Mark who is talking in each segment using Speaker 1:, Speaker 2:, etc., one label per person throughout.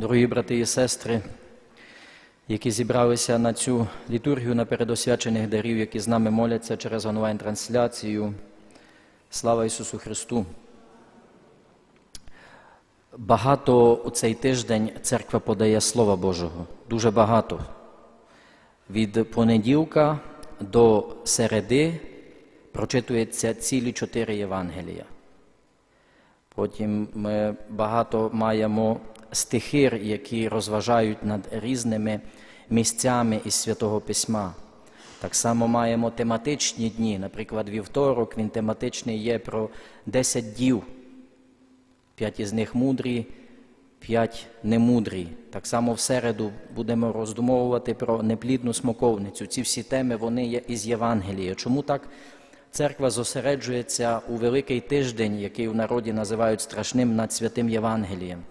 Speaker 1: Дорогі брати і сестри, які зібралися на цю літургію на передосвячених дарів, які з нами моляться через онлайн-трансляцію. Слава Ісусу Христу! Багато у цей тиждень церква подає Слова Божого. Дуже багато. Від понеділка до середи прочитується цілі чотири Євангелія. Потім ми багато маємо стихир, які розважають над різними місцями із Святого Письма. Так само маємо тематичні дні. Наприклад, вівторок він тематичний є про 10 дів. П'ять із них мудрі, п'ять немудрі. Так само в середу будемо роздумовувати про неплідну смоковницю. Ці всі теми вони є із Євангелія. Чому так церква зосереджується у Великий тиждень, який в народі називають страшним над святим Євангелієм?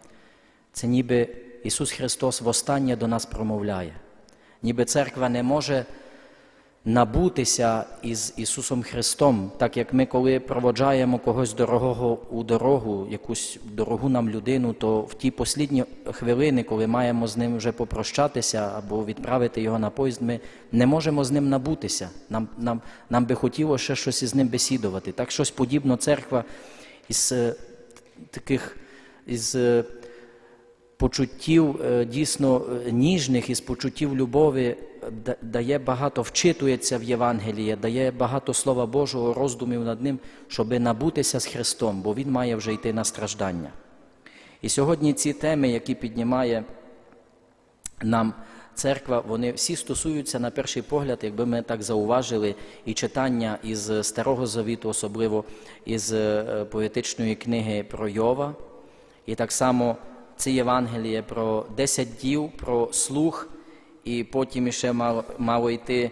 Speaker 1: Це ніби Ісус Христос востаннє до нас промовляє. Ніби церква не може набутися із Ісусом Христом, так як ми, коли проводжаємо когось дорогого у дорогу, якусь дорогу нам людину, то в ті послідні хвилини, коли маємо з ним вже попрощатися або відправити його на поїзд, ми не можемо з ним набутися. Нам, нам, нам би хотілося ще щось із ним бесідувати. Так щось подібно церква із е, таких із. Почуттів е, дійсно е, ніжних із почуттів любові е, дає багато, вчитується в Євангелії, дає багато Слова Божого, роздумів над ним, щоби набутися з Христом, бо Він має вже йти на страждання. І сьогодні ці теми, які піднімає нам церква, вони всі стосуються на перший погляд, якби ми так зауважили, і читання із Старого Завіту, особливо із поетичної книги про Йова, і так само це Євангеліє про 10 дів, про слух, і потім ще мало, мало йти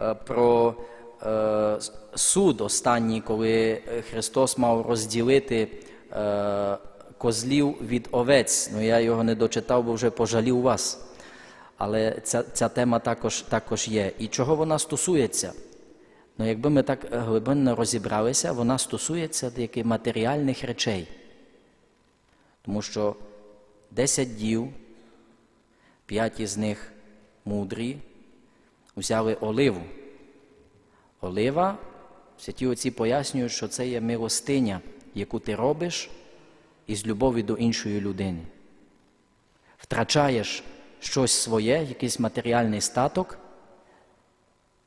Speaker 1: е, про е, суд останній, коли Христос мав розділити е, козлів від овець. Ну я його не дочитав, бо вже пожалів вас. Але ця, ця тема також, також є. І чого вона стосується? Ну, якби ми так глибинно розібралися, вона стосується деяких матеріальних речей. Тому що 10 дів, п'ять із них мудрі, взяли оливу. Олива, святі отці пояснюють, що це є милостиня, яку ти робиш із любові до іншої людини. Втрачаєш щось своє, якийсь матеріальний статок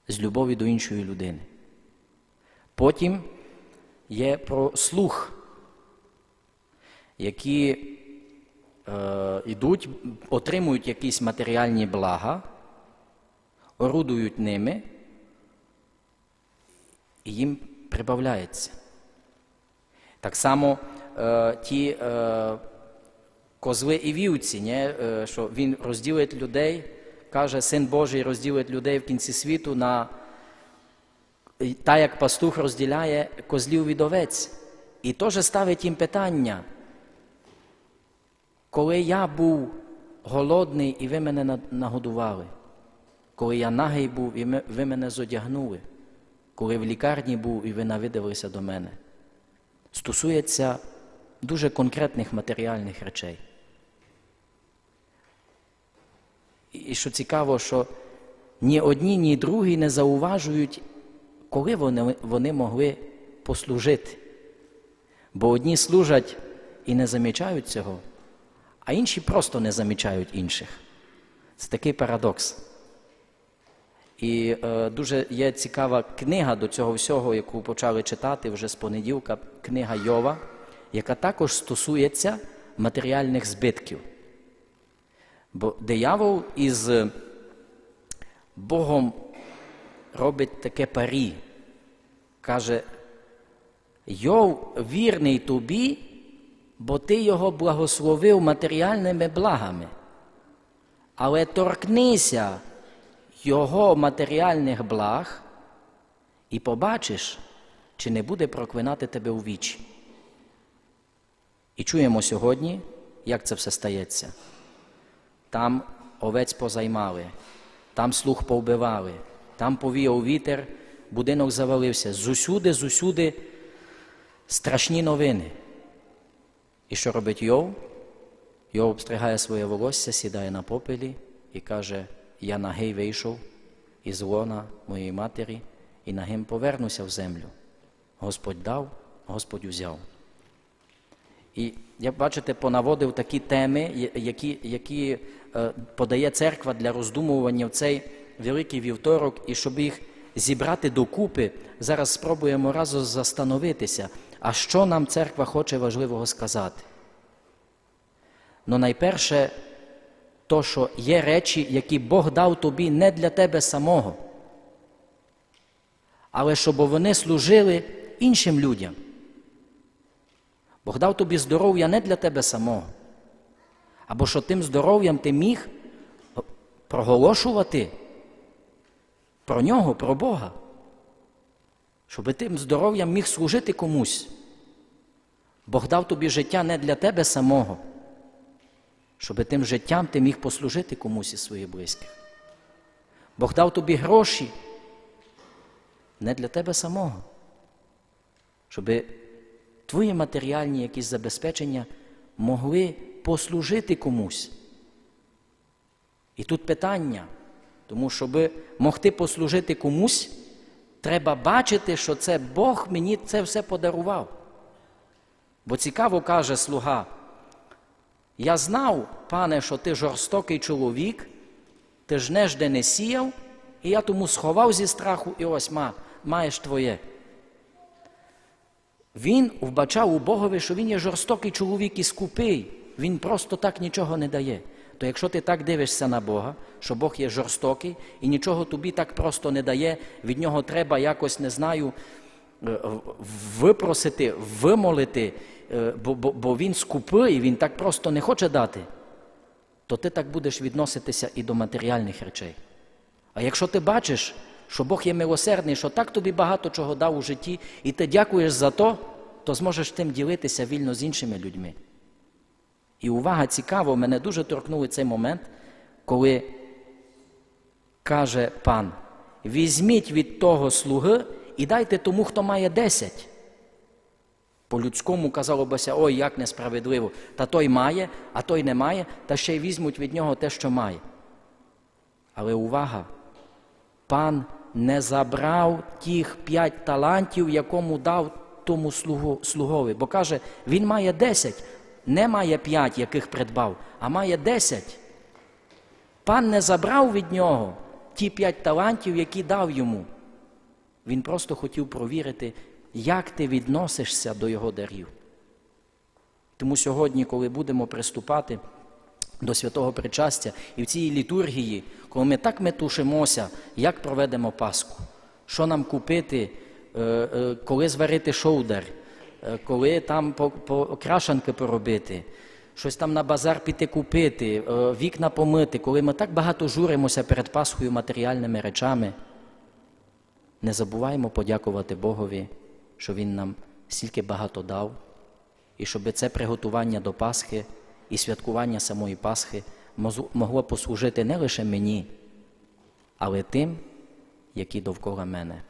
Speaker 1: з любові до іншої людини. Потім є про слух, які е, йдуть, отримують якісь матеріальні блага, орудують ними, і їм прибавляється. Так само е, ті е, козли і вівці, ні, е, що він розділить людей, каже, Син Божий розділить людей в кінці світу на та як пастух розділяє козлів від овець. І теж ставить їм питання. Коли я був голодний і ви мене нагодували, коли я нагий був і ви мене зодягнули, коли в лікарні був і ви навидалися до мене, стосується дуже конкретних матеріальних речей. І- що цікаво, що ні одні, ні другі не зауважують, коли вони, вони могли послужити. Бо одні служать і не замічають цього, а інші просто не замічають інших. Це такий парадокс. І е, дуже є цікава книга до цього всього, яку почали читати вже з понеділка, книга Йова, яка також стосується матеріальних збитків. Бо диявол із Богом робить таке парі. Каже, Йов вірний тобі, бо ти його благословив матеріальними благами. Але торкнися його матеріальних благ і побачиш, чи не буде проклинати тебе у вічі. І чуємо сьогодні, як це все стається. Там овець позаймали, там слух повбивали, там повіяв вітер, будинок завалився. Зусюди, зусюди страшні новини. І що робить Йов? Його обстригає своє волосся, сідає на попелі і каже: Я нагий вийшов із лона моєї матері, і нагим повернуся в землю. Господь дав, Господь узяв. І як бачите, понаводив такі теми, які, які е, подає церква для роздумування в цей великий вівторок, і щоб їх зібрати докупи, зараз спробуємо разом застановитися, а що нам церква хоче важливого сказати. Ну, найперше, то, що є речі, які Бог дав тобі не для тебе самого, але щоб вони служили іншим людям. Бог дав тобі здоров'я не для тебе самого, або що тим здоров'ям ти міг проголошувати про нього, про Бога, щоб тим здоров'ям міг служити комусь. Бог дав тобі життя не для тебе самого, щоб тим життям ти міг послужити комусь із своїх близьких. Бог дав тобі гроші не для тебе самого, щоб твої матеріальні якісь забезпечення могли послужити комусь. І тут питання, тому щоб могти послужити комусь, треба бачити, що це Бог мені це все подарував. Бо цікаво каже слуга, я знав, пане, що ти жорстокий чоловік, ти жнеш, де не сіяв, і я тому сховав зі страху, і ось ма, маєш твоє. Він вбачав у Богові, що він є жорстокий чоловік і скупий. Він просто так нічого не дає. То якщо ти так дивишся на Бога, що Бог є жорстокий і нічого тобі так просто не дає, від нього треба якось, не знаю, е, випросити, вимолити, е, бо, бо, бо він скупий, він так просто не хоче дати, то ти так будеш відноситися і до матеріальних речей. А якщо ти бачиш, що Бог є милосердний, що так тобі багато чого дав у житті, і ти дякуєш за то, то зможеш тим ділитися вільно з іншими людьми. І увага цікаво, мене дуже торкнув цей момент, коли каже пан: візьміть від того слуги і дайте тому, хто має десять. По-людському казало бися, ой, як несправедливо. Та той має, а той не має, та ще й візьмуть від нього те, що має. Але увага! Пан не забрав тих п'ять талантів, якому дав тому слугові. Бо каже, він має десять, не має п'ять, яких придбав, а має десять. Пан не забрав від нього ті п'ять талантів, які дав йому. Він просто хотів провірити, як ти відносишся до його дарів. Тому сьогодні, коли будемо приступати до святого причастя і в цій літургії, коли ми так метушимося, як проведемо Пасху, що нам купити, е, е, коли зварити шоудар, коли там по, по поробити, щось там на базар піти купити, е, вікна помити, коли ми так багато журимося перед Пасхою матеріальними речами, не забуваємо подякувати Богові, що Він нам стільки багато дав, і щоб це приготування до Пасхи і святкування самої Пасхи могло послужити не лише мені, але тим, які довкола мене.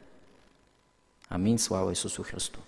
Speaker 1: Амінь. Слава Ісусу Христу!